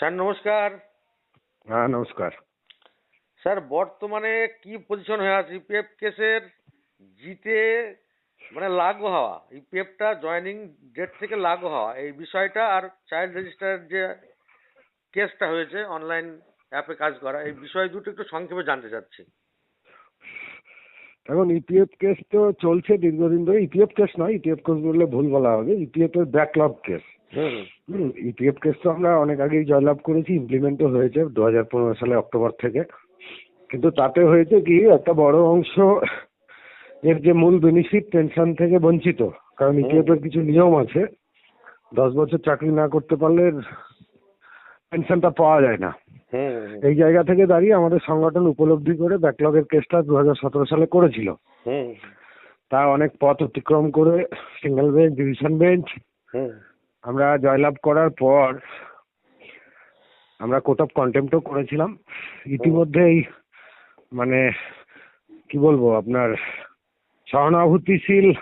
Sir নমস্কার। হ্যাঁ নমস্কার। স্যার বর্তমানে কি পজিশন হয়ে আছে? ইপিএফ কেসের জিতে মানে লাগু হওয়া ইপিএফটা জয়েনিং ডেট থেকে লাগু হওয়া এই বিষয়টা আর চাইল্ড রেজিস্টার যে কেসটা হয়েছে অনলাইন অ্যাপে কাজ করা এই বিষয় দুটো একটু সংক্ষেপে জানতে চাচ্ছি। এখন ইপিএফ কেস তো চলছে দীর্ঘদিন ধরে। ইপিএফ কেস নয় ইপিএফ কেস বললে ভুল বলা হবে। ইপিএফ এর ব্যাকলগ কেস ইপিএফ কেস তো আমরা অনেক আগেই জয়লাভ করেছি ইমপ্লিমেন্টও হয়েছে দু হাজার পনেরো সালে অক্টোবর থেকে। কিন্তু তাতে হয়েছে কি একটা বড় অংশ এর যে মূল বেনিফিট পেনশন থেকে বঞ্চিত কারণ। ইপিএফ এর কিছু নিয়ম আছে। দশ বছর চাকরি না করতে পারলে পেনশনটা পাওয়া যায় না। এই জায়গা থেকে দাঁড়িয়ে আমাদের সংগঠন উপলব্ধি করে ব্যাকলগের কেসটা দু হাজার সতেরো সালে করেছিল। হুম তা অনেক পথ অতিক্রম করে সিঙ্গেল বেঞ্চ ডিভিশন বেঞ্চ আমরা জয়লাভ করার পর আমরা কোর্ট অফ কন্টেম্পটও করেছিলাম। ইতিমধ্যেই মানে কি বলব আপনার সহানুভূতিশীল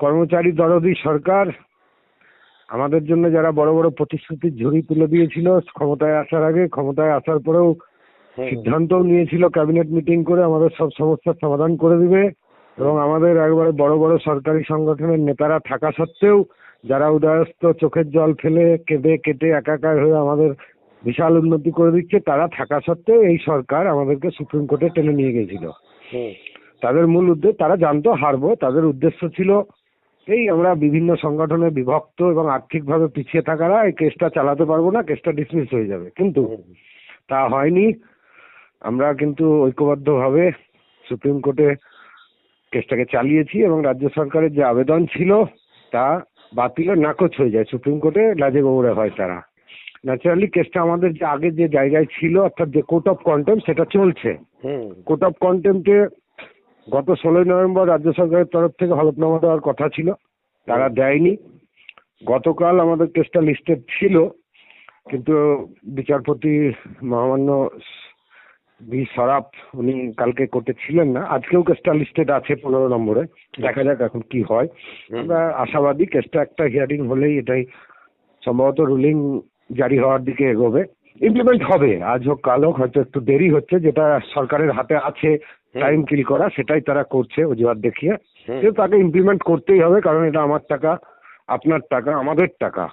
কর্মচারী দরদি সরকার আমাদের জন্য যারা বড় বড় প্রতিশ্রুতির ঝুড়ি তুলে দিয়েছিল ক্ষমতায় আসার আগে ক্ষমতায় আসার পরেও হুম। সিদ্ধান্তও নিয়েছিল ক্যাবিনেট মিটিং করে আমাদের সব সমস্যার সমাধান করে দিবে। এবং আমাদের একবারে বড় বড় সরকারি সংগঠনের নেতারা থাকা সত্ত্বেও যারা উদয়স্ত চোখের জল ফেলে কেঁদে কেটে একাকার হয়ে আমাদের বিশাল উন্নতি করে দিচ্ছে তারা থাকা সত্ত্বেও এই সরকার আমাদেরকে সুপ্রিম কোর্টে টেনে নিয়ে গেছিল তাদের মূল উদ্দেশ্য তারা জানতো হারবো তাদের উদ্দেশ্য ছিল এই আমরা বিভিন্ন সংগঠনে বিভক্ত এবং আর্থিকভাবে পিছিয়ে থাকারা এই কেসটা চালাতে পারব না কেসটা ডিসমিস হয়ে যাবে। কিন্তু তা হয়নি। আমরা কিন্তু ঐক্যবদ্ধভাবে সুপ্রিম কোর্টে কেসটাকে চালিয়েছি এবং রাজ্য সরকারের যে আবেদন ছিল তা বাতিল নাকচ হয়ে যায়। সুপ্রিম কোর্টে লাজে গৌড়ে হয় তারা। ন্যাচারালি কেসটা আমাদের যে আগে যে জায়গায় ছিল অর্থাৎ যে কোর্ট অফ কন্টেম্প সেটা চলছে। কোর্ট অফ কন্টেম্পে গত ষোলোই নভেম্বর রাজ্য সরকারের তরফ থেকে হলফনামা দেওয়ার কথা ছিল। তারা দেয়নি। গতকাল আমাদের কেসটা লিস্টেড ছিল। কিন্তু বিচারপতি মহামান্য বি সরাফ উনি কালকে কোর্টে ছিলেন না। আজকেও কেসটা লিস্টেড আছে পনেরো নম্বরে। দেখা যাক এখন কি হয়। আমরা আশাবাদী কেসটা একটা হিয়ারিং হলেই এটাই সম্ভবত রুলিং জারি হওয়ার দিকে এগোবে। ইমপ্লিমেন্ট হবে। আজ হোক কাল হোক হয়তো একটু দেরি হচ্ছে। যেটা সরকারের হাতে আছে টাইম কিল করা সেটাই তারা করছে অজুহাত দেখিয়ে। কিন্তু তাকে ইমপ্লিমেন্ট করতেই হবে কারণ এটা আমার টাকা আপনার টাকা আমাদের টাকা।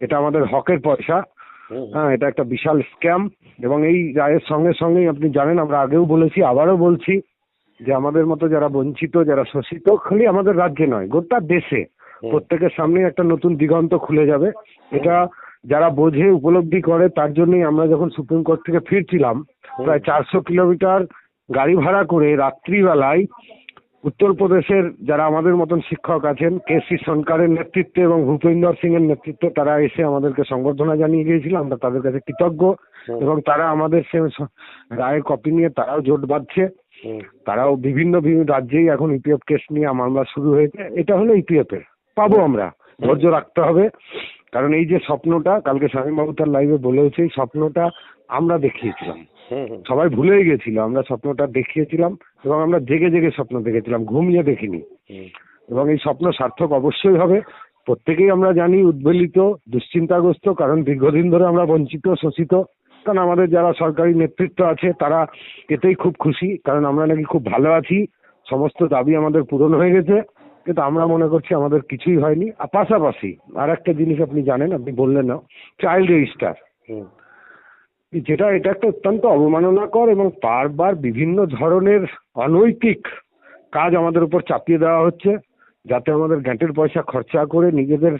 এটা আমাদের হকের পয়সা। হ্যাঁ এটা একটা বিশাল স্ক্যাম এবং এই রায়ের সঙ্গে সঙ্গেই আপনি জানেন আমরা আগেও বলেছি আবারও বলছি যে আমাদের মতো যারা বঞ্চিত যারা শোষিত খালি আমাদের রাজ্যে নয় গোটা দেশে প্রত্যেকের সামনে একটা নতুন দিগন্ত খুলে যাবে। এটা যারা বোঝে উপলব্ধি করে তার জন্যই আমরা যখন সুপ্রিম কোর্ট থেকে ফিরছিলাম প্রায় চারশো কিলোমিটার গাড়ি ভাড়া করে রাত্রিবেলায় উত্তরপ্রদেশের যারা আমাদের মতন শিক্ষক আছেন কে সি সরকারের নেতৃত্বে এবং ভূপেন্দর সিং এর নেতৃত্বে তারা এসে আমাদেরকে সংবর্ধনা জানিয়ে গিয়েছিল আমরা তাদের কাছে কৃতজ্ঞ এবং তারা আমাদের সে রায়ের কপি নিয়ে তারাও জোট বাঁধছে। তারাও বিভিন্ন বিভিন্ন রাজ্যেই এখন ইপিএফ কেস নিয়ে মামলা শুরু হয়েছে। এটা হলো ইপিএফ এর পাবো আমরা। ধৈর্য রাখতে হবে। কারণ এই যে স্বপ্নটা কালকে স্বামীবাবু তার লাইভে বলেছে এই স্বপ্নটা আমরা দেখিয়েছিলাম। সবাই ভুলেই গেছিল আমরা স্বপ্নটা দেখিয়েছিলাম এবং আমরা জেগে জেগে স্বপ্ন দেখেছিলাম ঘুমিয়ে দেখিনি। এবং এই স্বপ্ন সার্থক অবশ্যই হবে। প্রত্যেকেই আমরা জানি উদ্বেলিত দুশ্চিন্তাগ্রস্ত কারণ দীর্ঘদিন ধরে আমরা বঞ্চিত শোষিত। কারণ আমাদের যারা সরকারি নেতৃত্ব আছে তারা এতেই খুব খুশি কারণ আমরা নাকি খুব ভালো আছি। সমস্ত দাবি আমাদের পূরণ হয়ে গেছে কিন্তু আমরা মনে করছি আমাদের কিছুই হয়নি। আর পাশাপাশি আর একটা জিনিস আপনি জানেন আপনি বললেন না চাইল্ড রেজিস্টার হুম। যেটা, এটা একটা অত্যন্ত অবমাননাকর এবং বারবার বিভিন্ন ধরনের অনৈতিক কাজ আমাদের উপর চাপিয়ে দেওয়া হচ্ছে, যাতে আমাদের গ্যাঁটের পয়সা খরচা করে নিজেদের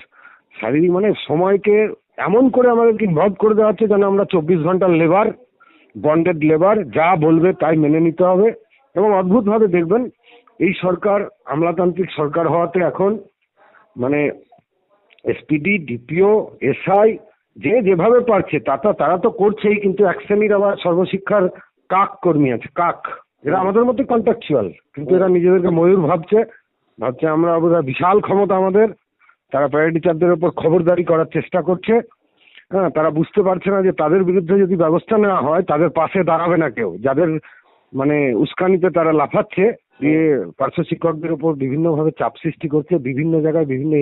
শারীরিক মানে সময়কে এমন করে আমাদেরকে ইনভলভ করে দেওয়া হচ্ছে যেন আমরা চব্বিশ ঘণ্টার লেবার বন্ডেড লেবার যা বলবে তাই মেনে নিতে হবে। এবং অদ্ভুতভাবে দেখবেন, এই সরকার, আমলাতান্ত্রিক সরকার হওয়াতে এখন মানে এসপিডি ডিপিও এসআই যে যেভাবে পারছে তা তাতা তারা তো করছেই কিন্তু এক শ্রেণির আবার সর্বশিক্ষার কাক কর্মী আছে কাক। এরা আমাদের মতো কন্ট্রাকচুয়াল কিন্তু এরা নিজেদেরকে ময়ূর ভাবছে ভাবছে আমরা বোধহয় বিশাল ক্ষমতা আমাদের তারা প্যারা টিচারদের ওপর খবরদারি করার চেষ্টা করছে। হ্যাঁ তারা বুঝতে পারছে না যে তাদের বিরুদ্ধে যদি ব্যবস্থা নেওয়া হয় তাদের পাশে দাঁড়াবে না কেউ। যাদের মানে উস্কানিতে তারা লাফাচ্ছে দিয়ে পার্শ্ব শিক্ষকদের উপর বিভিন্নভাবে চাপ সৃষ্টি করছে বিভিন্ন জায়গায় বিভিন্ন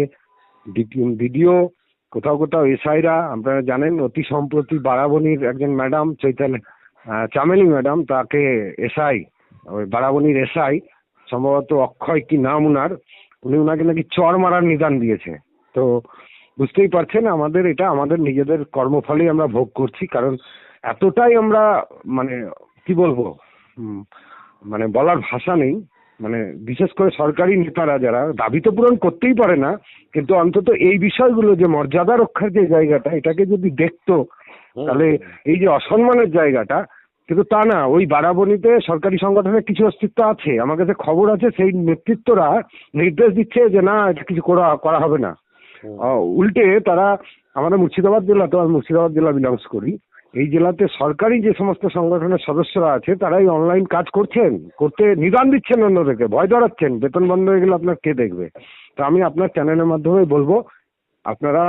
ভিডিও কোথাও কোথাও এসআইরা, আপনারা জানেন, অতি সম্প্রতি বারাবনির একজন ম্যাডাম চৈতাল চামেলি ম্যাডাম, তাকে এসআই, ওই বারাবণীর এসআই, সম্ভবত অক্ষয় কি নাম উনার, উনি উনাকে নাকি চর মারার নিদান দিয়েছে। তো বুঝতেই পারছেন, আমাদের এটা আমাদের নিজেদের কর্মফলেই আমরা ভোগ করছি, কারণ এতটাই আমরা মানে কি বলব মানে বলার ভাষা নেই। মানে বিশেষ করে সরকারি নেতারা যারা দাবি তো পূরণ করতেই পারে না কিন্তু অন্তত এই বিষয়গুলো যে মর্যাদা রক্ষার যে জায়গাটা এটাকে যদি দেখতো তাহলে এই যে অসম্মানের জায়গাটা কিন্তু তা না ওই বারাবণীতে সরকারি সংগঠনের কিছু অস্তিত্ব আছে আমার কাছে খবর আছে সেই নেতৃত্বরা নির্দেশ দিচ্ছে যে না এটা কিছু করা করা হবে না। উল্টে তারা আমাদের মুর্শিদাবাদ জেলা তো আমি মুর্শিদাবাদ জেলা বিলংস করি। এই জেলাতে সরকারি যে সমস্ত সংগঠনের সদস্যরা আছে তারাই অনলাইন কাজ করছেন করতে নিদান দিচ্ছেন অন্যদেরকে ভয় ধরাচ্ছেন বেতন বন্ধ হয়ে গেলে আপনার কে দেখবে? তো আমি আপনার চ্যানেলের মাধ্যমে বলব আপনারা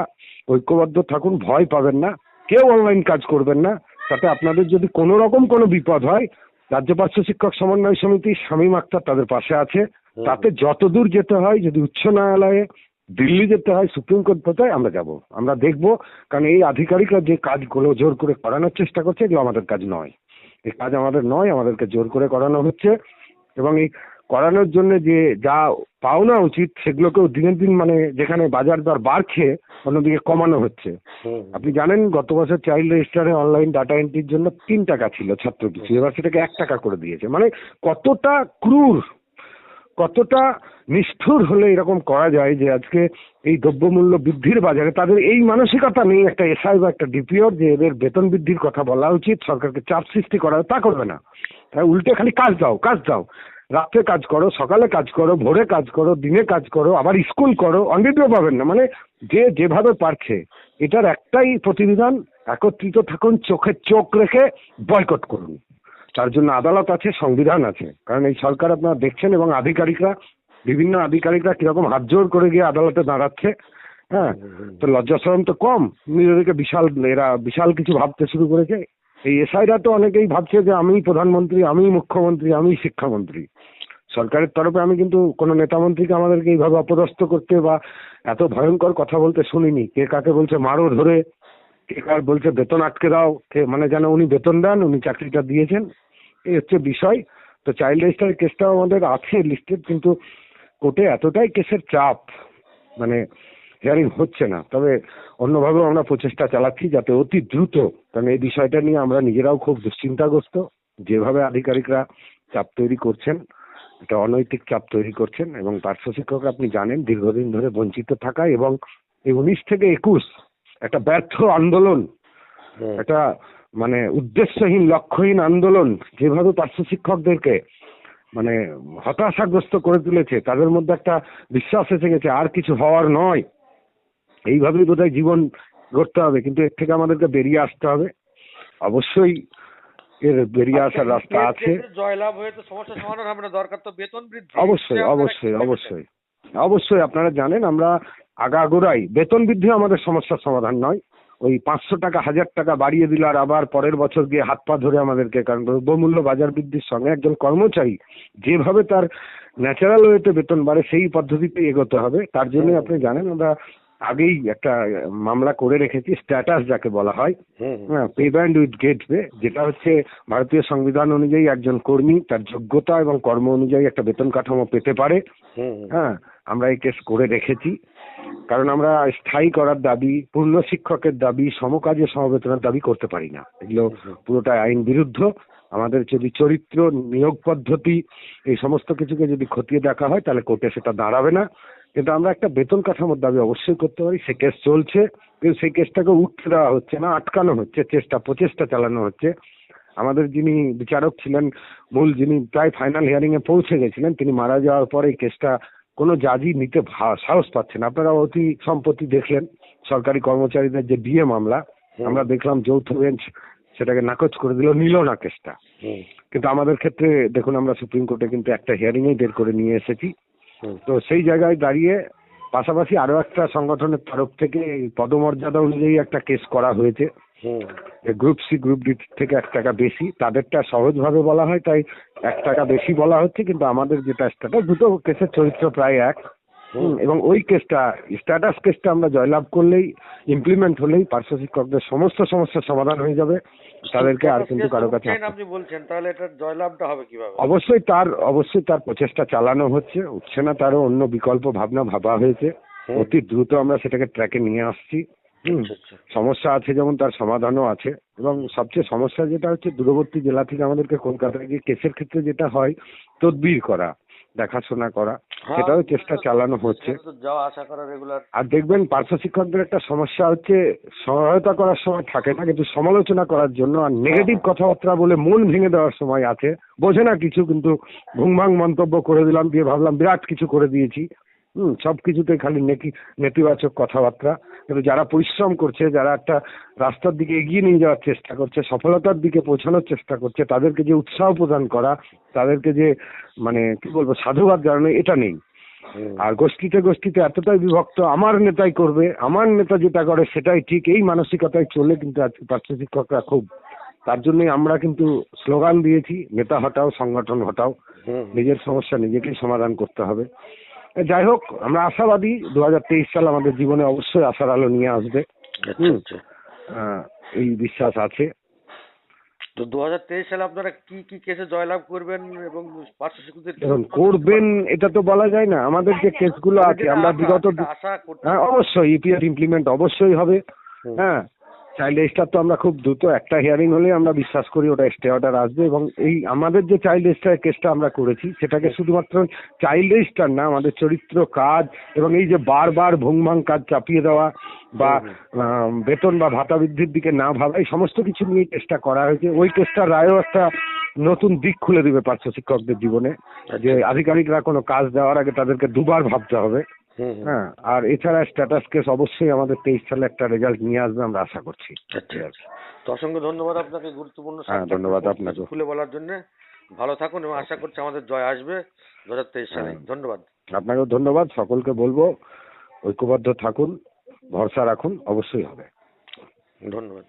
ঐক্যবদ্ধ থাকুন ভয় পাবেন না কেউ অনলাইন কাজ করবেন না। তাতে আপনাদের যদি কোনো রকম কোনো বিপদ হয় রাজ্য পার্শ্ব শিক্ষক সমন্বয় সমিতি শামীম আক্তার তাদের পাশে আছে। তাতে যতদূর যেতে হয় যদি উচ্চ ন্যায়ালয়ে দিল্লি যেতে হয় সুপ্রিম কোর্ট হয় আমরা যাব। আমরা দেখব কারণ এই আধিকারিকরা যে কাজগুলো জোর করে করানোর চেষ্টা করছে এগুলো আমাদের কাজ নয়। এই কাজ আমাদের নয় আমাদেরকে জোর করে করানো হচ্ছে। এবং এই করানোর জন্য যে যা পাওনা উচিত সেগুলোকেও দিনের দিন মানে যেখানে বাজার দর বাড়ছে অন্যদিকে কমানো হচ্ছে। আপনি জানেন গত বছর চাইল্ড রেজিস্টারে অনলাইন ডাটা এন্ট্রির জন্য তিন টাকা ছিল ছাত্র কিছু এবার সেটাকে এক টাকা করে দিয়েছে। মানে কতটা ক্রূর কতটা নিষ্ঠুর হলে এরকম করা যায় যে আজকে এই দ্রব্যমূল্য বৃদ্ধির বাজারে তাদের এই মানসিকতা নেই, একটা এসআই বা একটা ডিপিওর যে এদের বেতন বৃদ্ধির কথা বলা উচিত, সরকারকে চাপ সৃষ্টি করা, তা করবে না। তাই উল্টে খালি কাজ দাও কাজ দাও। রাত্রে কাজ করো, সকালে কাজ করো, ভোরে কাজ করো, দিনে কাজ করো, আবার স্কুল করো অনডিটিও পাবেন না। মানে যে যেভাবে পারছে, এটার একটাই প্রতিবিধান, একত্রিত থাকুন, চোখে চোখ রেখে বয়কট করুন। তার জন্য আদালত আছে, সংবিধান আছে। কারণ এই সরকার আপনারা দেখছেন এবং আধিকারিকরা, বিভিন্ন আধিকারিকরা কীরকম হাত জোর করে গিয়ে আদালতে দাঁড়াচ্ছে হ্যাঁ? তো লজ্জা শরম তো কম। নিজেদেরকে বিশাল, এরা বিশাল কিছু ভাবতে শুরু করেছে। এই এসআইরা তো অনেকেই ভাবছে যে আমি প্রধানমন্ত্রী, আমি মুখ্যমন্ত্রী, আমি শিক্ষামন্ত্রী। সরকারের তরফে আমি কিন্তু কোনো নেতামন্ত্রীকে আমাদেরকে এইভাবে অপদস্থ করতে বা এত ভয়ঙ্কর কথা বলতে শুনিনি। কে কাকে বলছে মারো ধরে, কে কার বলছে বেতন আটকে দাও, কে মানে যেন উনি বেতন দেন, উনি চাকরিটা দিয়েছেন। এই হচ্ছে বিষয়। তো চাইল্ড রেজিস্টার কেসটাও আমাদের আছে লিস্টেড কিন্তু কোর্টে এতটাই কেসের চাপ মানে হিয়ারিং হচ্ছে না। তবে অন্যভাবেও আমরা প্রচেষ্টা চালাচ্ছি যাতে অতি দ্রুত কারণ এই বিষয়টা নিয়ে আমরা নিজেরাও খুব দুশ্চিন্তাগ্রস্ত। যেভাবে আধিকারিকরা চাপ তৈরি করছেন একটা অনৈতিক চাপ তৈরি করছেন এবং পার্শ্ব শিক্ষক আপনি জানেন দীর্ঘদিন ধরে বঞ্চিত থাকা এবং এই উনিশ থেকে একুশ একটা ব্যর্থ আন্দোলন একটা মানে উদ্দেশ্যহীন লক্ষ্যহীন আন্দোলন যেভাবে পার্শ্ব শিক্ষকদেরকে মানে হতাশাগ্রস্ত করে তুলেছে তাদের মধ্যে একটা বিশ্বাস এসে গেছে আর কিছু হওয়ার নয়। এইভাবেই বোধহয় জীবন গড়তে হবে কিন্তু এর থেকে আমাদেরকে বেরিয়ে আসতে হবে। অবশ্যই এর বেরিয়ে আসার রাস্তা আছে। জয়লাভ হয়ে তো সমস্যা সমাধান হবে না দরকার তো বেতন বৃদ্ধি। অবশ্যই অবশ্যই অবশ্যই। অবশ্যই আপনারা জানেন আমরা আগাগোড়াই বেতন বৃদ্ধি আমাদের সমস্যার সমাধান নয়। ওই পাঁচশো টাকা হাজার টাকা বাড়িয়ে দিল আর আবার পরের বছর গিয়ে হাত পা ধরে আমাদেরকে কারণ দ্রব্যমূল্য বাজার বৃদ্ধির সঙ্গে একজন কর্মচারী যেভাবে তার ন্যাচারাল ওয়েতে বেতন বাড়ে সেই পদ্ধতিতে এগোতে হবে। তার জন্য আপনি জানেন আমরা আগেই একটা মামলা করে রেখেছি স্ট্যাটাস যাকে বলা হয়। Pay band with grade pay যেটা হচ্ছে ভারতীয় সংবিধান অনুযায়ী একজন কর্মী তার যোগ্যতা এবং কর্ম অনুযায়ী একটা বেতন কাঠামো পেতে পারে। হ্যাঁ আমরা এই কেস করে রেখেছি। কারণ আমরা স্থায়ী করার দাবি, পূর্ণ শিক্ষকের দাবি, সমকাজে সমবেতনের দাবি করতে পারি না। এগুলো পুরোটাই আইন বিরুদ্ধ। আমাদের যদি চরিত্র, নিয়োগ পদ্ধতি, এই সমস্ত কিছুকে যদি খতিয়ে দেখা হয়, তাহলে কোর্টে সেটা দাঁড়াবে না। কিন্তু আমরা একটা বেতন কাঠামোর দাবি অবশ্যই করতে পারি। সে কেস চলছে, কিন্তু সেই কেসটাকে উঠতে দেওয়া হচ্ছে না, আটকানো হচ্ছে, চেষ্টা, প্রচেষ্টা চালানো হচ্ছে। আমাদের যিনি বিচারক ছিলেন, মূল যিনি প্রায় ফাইনাল হিয়ারিং এ পৌঁছে গেছিলেন, তিনি মারা যাওয়ার পরে কেসটা কোনো জাজি নিতে সাহস পাচ্ছেন আপনারা অতি সম্পত্তি দেখলেন সরকারি কর্মচারীদের যে বিয়ে মামলা আমরা দেখলাম যৌথ বেঞ্চ সেটাকে নাকচ করে দিল নিল না কেসটা। কিন্তু আমাদের ক্ষেত্রে দেখুন আমরা সুপ্রিম কোর্টে কিন্তু একটা হিয়ারিং এই বের করে নিয়ে এসেছি। তো সেই জায়গায় দাঁড়িয়ে পাশাপাশি আরও একটা সংগঠনের তরফ থেকে পদমর্যাদা অনুযায়ী একটা কেস করা হয়েছে। গ্রুপ সি গ্রুপ ডি থেকে এক টাকা বেশি তাদেরটা সহজভাবে বলা হয় তাই এক টাকা বেশি বলা হচ্ছে কিন্তু আমাদের যেটা স্ট্যাটাস দুটো কেসের চরিত্র প্রায় এক। হুম, এবং ওই কেসটা স্ট্যাটাস কেসটা আমরা জয়লাভ করলেই ইমপ্লিমেন্ট হলেই পার্শ্ব শিক্ষকদের সমস্ত সমস্যার সমাধান হয়ে যাবে। তাদেরকে আর কিন্তু কারও কাছে আপনি বলছেন তাহলে এটা জয়লাভটা হবে কীভাবে? অবশ্যই তার অবশ্যই তার প্রচেষ্টা চালানো হচ্ছে। উঠছে না তারও অন্য বিকল্প ভাবনা ভাবা হয়েছে। অতি দ্রুত আমরা সেটাকে ট্র্যাকে নিয়ে আসছি। সমস্যা আছে যেমন তার সমাধানও আছে এবং সবচেয়ে সমস্যা যেটা হচ্ছে দূরবর্তী জেলা থেকে আমাদেরকে কলকাতায় গিয়ে কেসের ক্ষেত্রে যেটা হয় তদবির করা দেখাশোনা করা হ্যাঁ, সেটাও চেষ্টা চালানো হচ্ছে। আর দেখবেন পার্শ্ব শিক্ষকদের একটা সমস্যা হচ্ছে সহায়তা করার সময় থাকে না কিন্তু সমালোচনা করার জন্য আর নেগেটিভ কথাবার্তা বলে মন ভেঙে দেওয়ার সময় আছে। বোঝে না কিছু কিন্তু ভুংভাং মন্তব্য করে দিলাম দিয়ে ভাবলাম বিরাট কিছু করে দিয়েছি। হুম সব কিছুতে খালি নেতি নেতিবাচক কথাবার্তা। কিন্তু যারা পরিশ্রম করছে যারা একটা রাস্তার দিকে এগিয়ে নিয়ে যাওয়ার চেষ্টা করছে সফলতার দিকে পৌঁছানোর চেষ্টা করছে তাদেরকে যে উৎসাহ প্রদান করা তাদেরকে যে মানে কি বলব সাধুবাদ জানানো এটা নেই। আর গোষ্ঠীতে গোষ্ঠীতে এতটাই বিভক্ত আমার নেতাই করবে আমার নেতা যেটা করে সেটাই ঠিক এই মানসিকতায় চলে কিন্তু আজকে পার্শ্ব শিক্ষকরা খুব। তার জন্যই আমরা কিন্তু স্লোগান দিয়েছি নেতা হটাও সংগঠন হটাও। নিজের সমস্যা নিজেকেই সমাধান করতে হবে। যাই হোক আমরা আশাবাদী দু হাজার তেইশ সাল আমাদের জীবনে অবশ্যই আশার আলো নিয়ে আসবে। আচ্ছা। আচ্ছা। আহ, এই বিশ্বাস আছে। তো দু হাজার তেইশ সালে আপনারা কি কি কেসে জয়লাভ করবেন এবং পার্শ্ব করবেন এটা তো বলা যায় না। আমাদের যে কেসগুলো আছে আমরা বিগত হ্যাঁ অবশ্যই ইপিএফ ইমপ্লিমেন্ট অবশ্যই হবে। হ্যাঁ চাইল্ড রেজিস্টার তো আমরা খুব দ্রুত একটা হিয়ারিং হলে আমরা বিশ্বাস করি ওটা স্টে অর্ডার আসবে এবং এই আমাদের যে চাইল্ড রেজিস্টার কেসটা আমরা করেছি সেটাকে শুধুমাত্র চাইল্ড রেজিস্টার না আমাদের চরিত্র কাজ এবং এই যে বারবার ভুংভাং কাজ চাপিয়ে দেওয়া বা বেতন বা ভাতা বৃদ্ধির দিকে না ভাবা এই সমস্ত কিছু নিয়ে চেষ্টা করা হয়েছে। ওই কেসটার রায়ও একটা নতুন দিক খুলে দিবে পার্শ্ব শিক্ষকদের জীবনে যে আধিকারিকরা কোনো কাজ দেওয়ার আগে তাদেরকে দুবার ভাবতে হবে। হ্যাঁ আর এছাড়া স্ট্যাটাস কেস অবশ্যই আমাদের তেইশ সালে একটা রেজাল্ট নিয়ে আসবে আমরা আশা করছি। আচ্ছা আচ্ছা। তো অসংখ্য ধন্যবাদ আপনাকে গুরুত্বপূর্ণ হ্যাঁ, ধন্যবাদ আপনাকেও। খুলে বলার জন্য। ভালো থাকুন এবং আশা করছি আমাদের জয় আসবে দু হাজার তেইশ সালে। হ্যাঁ। ধন্যবাদ। আপনাকেও ধন্যবাদ। সকলকে বলব ঐক্যবদ্ধ থাকুন ভরসা রাখুন অবশ্যই হবে। ধন্যবাদ।